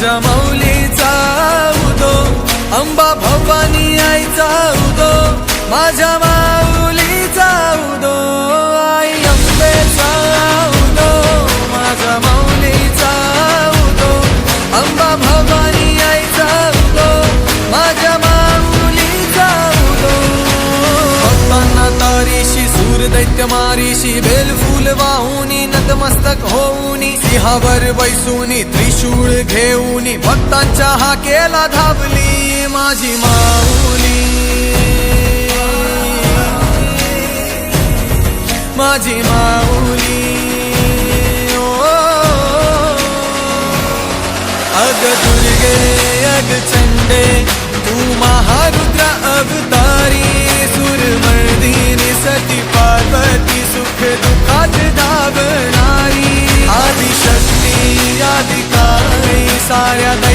माझ्या माऊलीचा उदो अंबा भवानी आईचा उदो माझ्या माऊलीचा उदो आई अंबेचा उदो माझ्या माऊलीचा उदो अंबा भवानी आईचा उदो माझ्या माऊलीचा उदो भक्तांना तारीशी सूर दैत्य मारीशी, बेल फूल वाहुनी, नतमस्तक होऊनी, सिंहावर बैसूनी, त्रिशूळ घेऊनी, भक्तांच्या हाकेला धावली माझी माऊली. माझी माऊली. अग दुर्गे, अग चंडे, तू महारुद्र अवतारी आदिकाळी साऱ्या